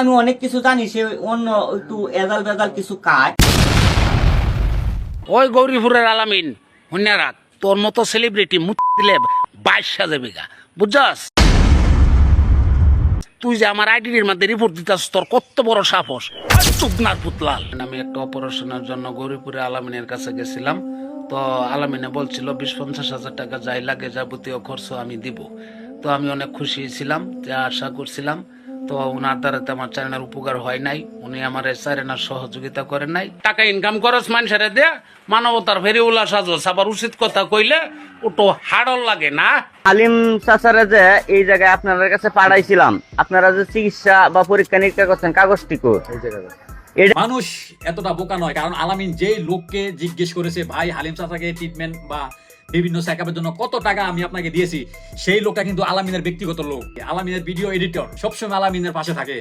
আমি অনেক কিছু জানি, সে অন্য একটু এজাল বেজাল কিছু কাজ ওই গৌরীপুরের আলামিন, শুনে তোর মতো সেলিব্রিটি মুত দিলে বাইশ সাজে বিঘা, বুঝছস? তুই যে আমার আইডির মধ্যে রিপোর্ট দিতাস, তোর কত বড় সাহস? চুপনার পুতলাল। আমি একটা অপারেশনের জন্য গৌরীপুরে আলামিনের কাছে গেছিলাম। তো আলামিনে বলছিল, বিশ পঞ্চাশ হাজার টাকা যাই লাগে যাবতীয় খরচ আমি দিব। তো আমি অনেক খুশি ছিলাম, যে আশা করছিলাম। তো ওনার দ্বারা তো আমার চ্যানেলের উপকার হয় নাই। উনি আমার চ্যানেলের সহযোগিতা করেন নাই। টাকা ইনকাম করস মানুষের দে মানবতার ফেরি উল্লাস আজস আবার উচিত কথা কইলে ওটো হাড়ল লাগে না। আলিম চাচারে যে এই জায়গায় আপনাদের কাছে পাঠাইছিলাম আপনারা যে চিকিৎসা বা পরীক্ষা নিরীক্ষা করছেন কাগজটি কো মানুষ এতটা বোকা নয় কারণ আলামিন যে লোককে জিজ্ঞেস করেছে ভাই হালিম চাচাকে ট্রিটমেন্ট বা বিভিন্ন চেকআপের জন্য কত টাকা আমি আপনাকে দিয়েছি, সেই লোকটা কিন্তু আলামিনের ব্যক্তিগত লোক। আলামিনের ভিডিও এডিটর সবসময় আলামিনের পাশে থাকে।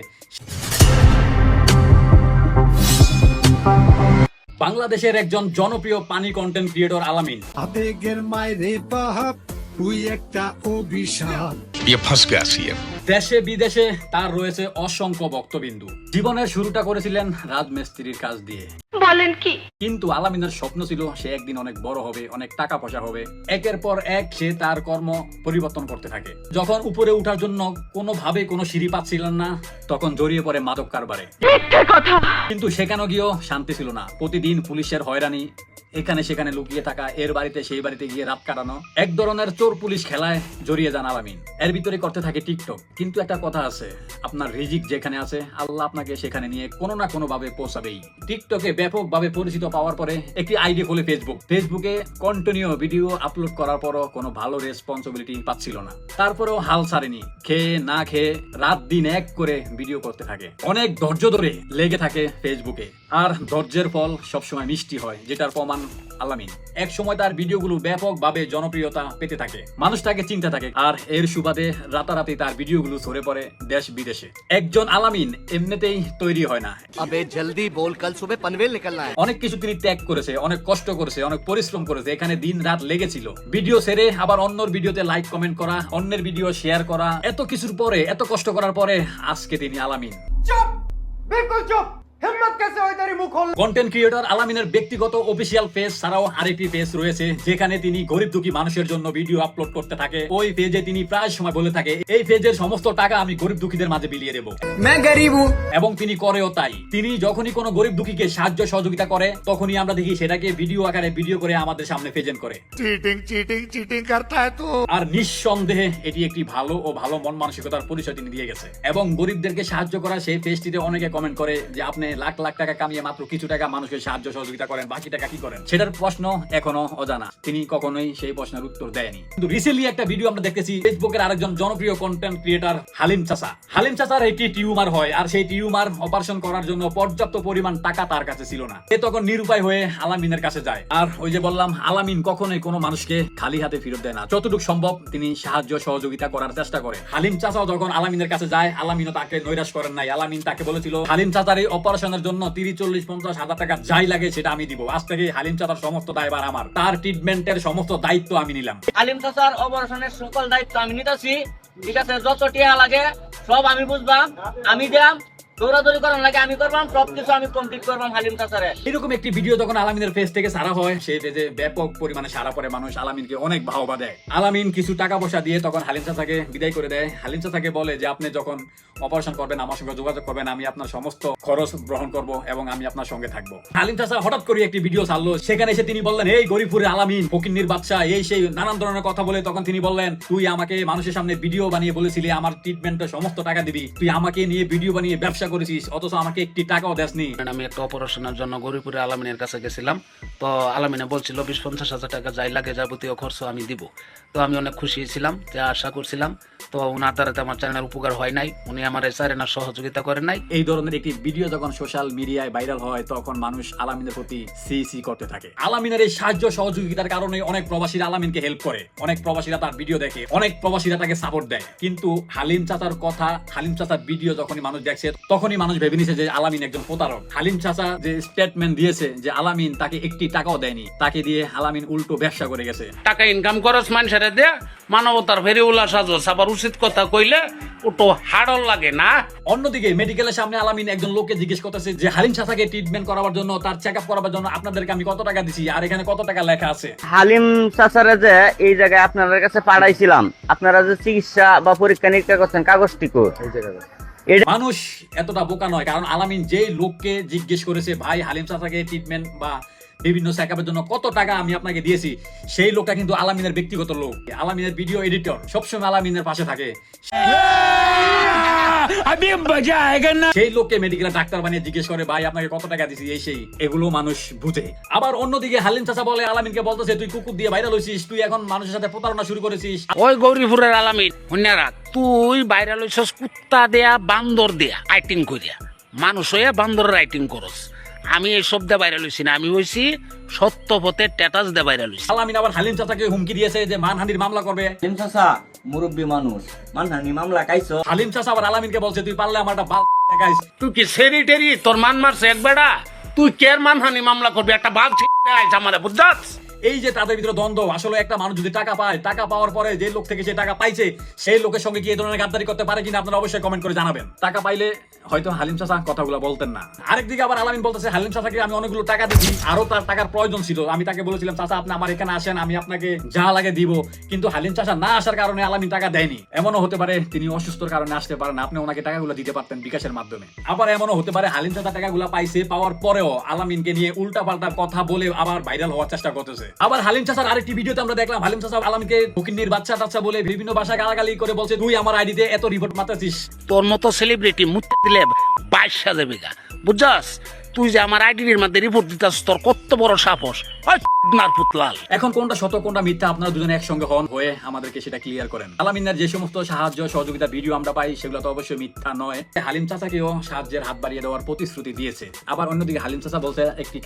বাংলাদেশের একজন জনপ্রিয় পানি কন্টেন্ট ক্রিয়েটর আলামিন। আবেগের মায়েরে বাপ তুই একটা অভিশাপ। ये फंस गया सीएम দেশে বিদেশে তার রয়েছে অসংখ্য ভক্তবিন্দু জীবনের শুরুটা করেছিলেন রাজমিস্ত্রির কাজ দিয়ে বলেন কি কিন্তু আলামিনের স্বপ্ন ছিল সে একদিন অনেক বড় হবে অনেক টাকা পয়সা হবে একের পর এক সে তার কর্ম পরিবর্তন করতে থাকে যখন উপরে ওঠার জন্য কোনোভাবে কোনো সিঁড়ি পাচ্ছিলেন না তখন জড়িয়ে পড়ে মাদক কারবারে কিন্তু সেখানে গিয়েও শান্তি ছিল না প্রতিদিন পুলিশের হয়রানি এখানে সেখানে লুকিয়ে থাকা এর বাড়িতে সেই বাড়িতে গিয়ে রাত কাটানো এক ধরনের চোর পুলিশ খেলায় জড়িয়ে যান আলামিন এর ভিতরে করতে থাকে টিকটক। কিন্তু একটা কথা আছে, আপনার রিজিক যেখানে আছে, আল্লাহ আপনাকে সেখানে নিয়ে কোনো না কোনো ভাবে পৌঁছাবেই। টিকটকে ব্যাপকভাবে পরিচিত পাওয়ার পরে একটি আইডি খোলে ফেসবুক ফেসবুকে কন্টিনিউ ভিডিও আপলোড করার পরও কোনো ভালো রেসপন্সিবিলিটি পাচ্ছিল না। তারপরেও হাল ছাড়েনি। খেয়ে না খেয়ে রাত দিন এক করে ভিডিও করতে থাকে। অনেক ধৈর্য ধরে লেগে থাকে ফেসবুকে আর ধৈর্যের ফল সবসময় মিষ্টি হয়, যেটার প্রমাণ আলামিন। এক সময় তার ভিডিওগুলো ব্যাপকভাবে জনপ্রিয়তা পেতে থাকে। মানুষ তাকে চিনতে থাকে। আর এর সুবাদে রাতারাতি তার ভিডিওগুলো ছড়ে পড়ে দেশ বিদেশে। একজন আলামিন এমনিতেই তৈরি হয় না। আবে জলদি বল কাল সুবে পানভেল নিকলনা অনেক কিছু তিনি ত্যাগ করেছে অনেক কষ্ট করেছে অনেক পরিশ্রম করেছে এখানে দিন রাত লেগেছিল। ভিডিও সেরে আবার অন্যর ভিডিওতে লাইক কমেন্ট করা অন্যের ভিডিও শেয়ার করা এত কিছুর পরে এত কষ্ট করার পরে আজকে তিনি আলামিন। চুপ! বিলকুল চুপ! শুরু করলেন কন্টেন্ট ক্রিয়েটর আলামিনের ব্যক্তিগত অফিসিয়াল পেজ ছাড়াও আরেকটি পেজ রয়েছে যেখানে তিনি গরিব দুঃখী মানুষের জন্য ভিডিও আপলোড করতে থাকে। ওই পেজে তিনি প্রায় সময় বলে থাকে এই পেজের সমস্ত টাকা আমি গরিব দুঃখীদের মাঝে বিলিয়ে দেবো। এবং তিনি করেও তাই। তিনি যখনই কোনো গরিব দুঃখীকে সাহায্য সহযোগিতা করে তখনই আমরা দেখি সেটাকে ভিডিও আকারে ভিডিও করে আমাদের সামনে প্রেজেন্ট করে। চিটিং চিটিং চিটিং তো। আর নিঃসন্দেহে এটি একটি ভালো ও ভালো মন মানসিকতার পরিচয় তিনি দিয়ে গেছে। এবং গরিবদেরকে সাহায্য করা সেই পেজটিতে অনেকে কমেন্ট করে যে আপনি লাখ লাখ টাকা কামিয়ে কিছু টাকা মানুষকে সাহায্য সহযোগিতা করেন, বাকি টাকা কি করেন? সেটার প্রশ্ন এখনও অজানা। তিনি কখনোই সেই প্রশ্নের উত্তর দেয়নি। কিন্তু রিসেন্টলি একটা ভিডিও আমরা দেখতেছি ফেসবুকের আরেকজন জনপ্রিয় কন্টেন্ট ক্রিয়েটার হালিম চাচা। হালিম চাচার একটি টিউমার হয়, আর সেই টিউমার অপারেশন করার জন্য পর্যাপ্ত পরিমাণ টাকা তার কাছে ছিল না। সে তখন নিরুপায় হয়ে আলামিনের কাছে যায়। আর ওই যে বললাম, আলামিন কখনোই কোনো মানুষকে খালি হাতে ফেরত দেয় না। যতটুকু সম্ভব তিনি সাহায্য সহযোগিতা করার চেষ্টা করে হালিম চাচাও যখন আলামিনের কাছে যায়, আলামিনও তাকে নৈরাশ করেন নাই। আলামিন তাকে বলেছিল, হালিম চাচার এই অপারেশনের জন্য তিরিশ চল্লিশ পঞ্চাশ হাজার টাকা যাই লাগে সেটা আমি দিব। আজ থেকে হালিম চাচার সমস্ত দায়বার আমার। তার ট্রিটমেন্টের সমস্ত দায়িত্ব আমি নিলাম। হালিম চাচার অপারেশনের সকল দায়িত্ব আমি নিতেছি। ঠিক আছে, যত টিয়া লাগে সব আমি বুঝবাম, আমি দিলাম আপনি যখন অপারেশন করবেন, আমার সঙ্গে যোগাযোগ করবেন, আমি আপনার সমস্ত খরচ গ্রহণ করব এবং আমি আপনার সঙ্গে থাকব। হালিম হঠাৎ করে একটি ভিডিও ছাড়লো। সেখানে এসে তিনি বললেন, এই গরিবপুরের আলামিন, ফকিন্নির বাচ্চা, এই সেই নানান ধরনের কথা বলে তখন তিনি বললেন, তুই আমাকে মানুষের সামনে ভিডিও বানিয়ে বলেছিলি, আমার ট্রিটমেন্টের সমস্ত টাকা দিবি। তুই আমাকে নিয়ে ভিডিও বানিয়ে ব্যবসা করেছিস? অথচ আমাকে একটি টাকাও দেসনি। আমি একটা অপারেশনের জন্য গৌরীপুরে আলামিনের কাছে গেছিলাম। তো আলামিনে বলছিল বিশ পঞ্চাশ হাজার টাকা যাই লাগে যাবতীয় খরচ আমি দিব। তো আমি অনেক খুশি ছিলাম যে আশা করছিলাম। তো ওনার দ্বারাতে আমার চ্যানেলের উপকার হয় নাই। উনি আমার চ্যানেলের সহযোগিতা করেন নাই। এই ধরনের একটি ভিডিও যখন সোশ্যাল মিডিয়ায় ভাইরাল হয় তখন মানুষ আলামিনের প্রতি সি সি করতে থাকে। আলামিনের এই সাহায্য সহযোগিতার কারণে অনেক প্রবাসীরা আলামিনকে হেল্প করে। অনেক প্রবাসীরা তার ভিডিও দেখে। অনেক প্রবাসীরা তাকে সাপোর্ট দেয়। কিন্তু হালিম চাচার কথা হালিম চাচার ভিডিও যখনই মানুষ দেখছে তখনই মানুষ ভেবে নিছে যে আলামিন একজন প্রতারক। হালিম চাচা যে স্টেটমেন্ট দিয়েছে যে আলামিন তাকে একটি টাকাও দেয়নি তাকে দিয়ে আলামিন উল্টো ব্যবসা করে গেছে। টাকা ইনকাম করস মানুষের বাইরে দে মানবতার ফেরি উল্লাস সাজস আবার উচিত কথা কইলে ওটো হাড়ল লাগে না। অন্যদিকে মেডিকেলের সামনে আলামিন একজন লোককে জিজ্ঞেস করতেছে যে হালিম চাচাকে ট্রিটমেন্ট করাবার জন্য তার চেক আপ করাবার জন্য আপনাদেরকে আমি কত টাকা দিছি? আর এখানে কত টাকা লেখা আছে? হালিম চাচারে যে এই জায়গায় আপনাদের কাছে পাঠাইছিলাম আপনারা যে চিকিৎসা বা পরীক্ষা নিরীক্ষা করছেন কাগজটি কো এটা মানুষ এতটা বোকা নয়, কারণ আলামিন যেই লোককে জিজ্ঞেস করেছে, ভাই, হালিম চাচাকে ট্রিটমেন্ট বা বিভিন্ন চেকআপের জন্য কত টাকা আমি আপনাকে দিয়েছি? সেই লোকটা কিন্তু আলামিনের ব্যক্তিগত লোক। আলামিনের ভিডিও এডিটর সবসময় আলামিনের পাশে থাকে। সেই লোককে মেডিকেল ডাক্তার বানিয়ে জিজ্ঞেস করে ভাই আপনাকে কত টাকা দিছি? এই সেই এগুলো মানুষ বুঝে। আবার অন্যদিকে হালিম চাচা বলে আলামিনকে বলতেছে তুই কুকুর দিয়ে ভাইরাল হয়েছিস তুই এখন মানুষের সাথে প্রতারণা শুরু করেছিস। ওই গৌরীপুরের আলামিন রাখ তুই বাইরে লইছস কুত্তা দেয়া বান্দর দেয়া আইটিং করিয়া মানুষ হইয়া বান্দর রাইটিং করস। আমি এসব দিয়ে বাইরে লইছি না আমি হইছি সত্য পথে টেটাস দে বাইরে লইছি। আলামিন আবার হালিম চাচাকে হুমকি দিয়েছে যে মানহানির মামলা করবে। হালিম চাচা মুরব্বী মানুষ মানহানি মামলা কাইছো হালিম চাচা আবার আলামিনকে বলছে তুই পারলে আমার একটা বাল দেখাইস তুই কি সেরি টেরি? তোর মান মারছে এক বেড়া? তুই কের মানহানি মামলা করবি? একটা বাল ছিড়ে আইছ আমারে বুঝছস? এই যে তাদের ভিতরে দ্বন্দ্ব, আসলে একটা মানুষ যদি টাকা পায়, টাকা পাওয়ার পরে যে লোক থেকে সে টাকা পাইছে, সেই লোকের সঙ্গে কি এই ধরনের গাদ্দারি করতে পারে কিনা আপনারা অবশ্যই কমেন্ট করে জানাবেন। টাকা পাইলে হয়তো হালিম চাচা কথাগুলো বলতেন না। আরেকদিকে আবার আলামিন বলতেছে, হালিম চাচাকে আমি অনেকগুলো টাকা দিচ্ছি আরও তার টাকার প্রয়োজন ছিল। আমি তাকে বলেছিলাম, চাচা, আপনি আমার এখানে আসেন, আমি আপনাকে যা লাগে দিব। কিন্তু হালিম চাচা না আসার কারণে আলামিন টাকা দেয়নি। এমনও হতে পারে তিনি অসুস্থর কারণে আসতে পারেন আপনি ওনাকে টাকাগুলো দিতে পারতেন বিকাশের মাধ্যমে। আবার এমনও হতে পারে, হালিম চাচা টাকাগুলো পাইছে, পাওয়ার পরেও আলামিনকে নিয়ে উল্টা পাল্টা কথা বলে আবার ভাইরাল হওয়ার চেষ্টা করতেছে। আবার হালিম চাচার আরেকটি ভিডিওতে আমরা দেখলাম হালিম চাচা আলমকে ফকিন্নির বাচ্চা টাচ্চা বলে বিভিন্ন ভাষায় গালাগালি করে বলছে তুই আমার আইডিতে এত রিপোর্ট মাতাছিস তোর মতো সেলিব্রিটি মুক্তি দিলে বাইশ সাজে বিঘা। বুঝছস? তুই যে আমার আইডির মধ্যে রিপোর্ট দিতাস তোর কত বড় সাহস? এখন কোনটা কোনটা মিথ্যা আপনারা দুজনে একসঙ্গে হন, হয়ে আমাদেরকে সেটা ক্লিয়ার করেন। আলামিনের যে সমস্ত সাহায্য, সহযোগিতা ভিডিও আমরা পাই, সেগুলো তো অবশ্যই মিথ্যা নয়। হালিম চাচাকেও সাহায্যের হাত বাড়িয়ে দেওয়ার প্রতিশ্রুতি দিয়েছে। আবার অন্যদিকে হালিম চাচা বলছে, একটি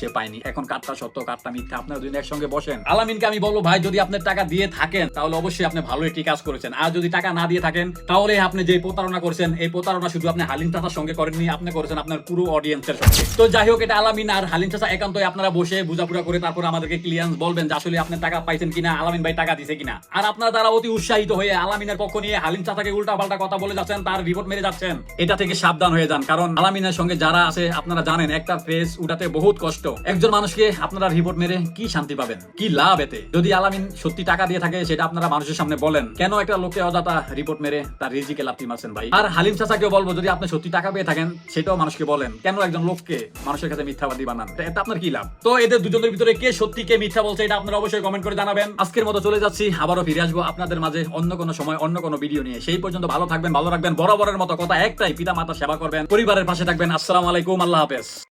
সে পায়নি। এখন কাটটা সত্য কাটটা মিথ্যা, আপনারা দুজনে একসঙ্গে বসেন। আলামিনকে আমি বলব, ভাই, যদি আপনার টাকা দিয়ে থাকেন, তাহলে অবশ্যই আপনি ভালো একটি কাজ করেছেন। আর যদি টাকা না দিয়ে থাকেন, তাহলে আপনি যে প্রতারণা করেছেন, এই প্রতারণা শুধু আপনি হালিম চাচার সঙ্গে করেননি, আপনি করেছেন আপনার পুরো অডিয়েন্সের সঙ্গে। তো যাই হোক, এটা আলামিন আর হালিম চাচা একান্তই আপনারা বসে বুঝাপুরা করে তারপর আমাদেরকে ক্লিয়ারেন্স বলবেন যে আসলে আপনি টাকা পাইছেন কিনা, আলামিন ভাই টাকা দিছে কিনা। আর আপনারা তারা অতি উৎসাহিত হয়ে আলামিনের পক্ষ নিয়ে হালিম চাচাকে উল্টা পাল্টা কথা বলে যাচ্ছেন, তার রিপোর্ট মেরে যাচ্ছেন, এটা থেকে সাবধান হয়ে যান। কারণ আলামিনের সঙ্গে যারা আছে, আপনারা জানেন, একটা ফেস উঠাতে বহুত কষ্ট। একজন মানুষকে আপনারা রিপোর্ট মেরে কি শান্তি পাবেন, কি লাভ এতে? যদি আলামিন সত্যি টাকা দিয়ে থাকে, সেটা আপনারা মানুষের সামনে বলেন, কেন একটা লোককে অযথা রিপোর্ট মেরে তার রিজিকে লাপ্তি মারছেন ভাই? আর হালিম চাচাকেও বলব, যদি আপনি সত্যি টাকা পেয়ে থাকেন, সেটাও মানুষকে বলেন, কেন একজন লোককে মানুষের কাছে মিথ্যাবাদী বানান? এটা আপনার কি লাভ? তো এদের দুজনের ভিতরে কে সত্যি কে মিথ্যা বলছে এটা আপনারা অবশ্যই কমেন্ট করে জানাবেন। আজকের মতো চলে যাচ্ছি, আবারও ফিরে আসব আপনাদের মাঝে অন্য কোনো সময়, অন্য কোনো ভিডিও নিয়ে। সেই পর্যন্ত ভালো থাকবেন, ভালো রাখবেন, বরাবরের মতো কথা একটাই পিতা মাতা সেবা করবেন, পরিবারের পাশে থাকবেন। আসসালামু আলাইকুম, আল্লাহ হাফেজ।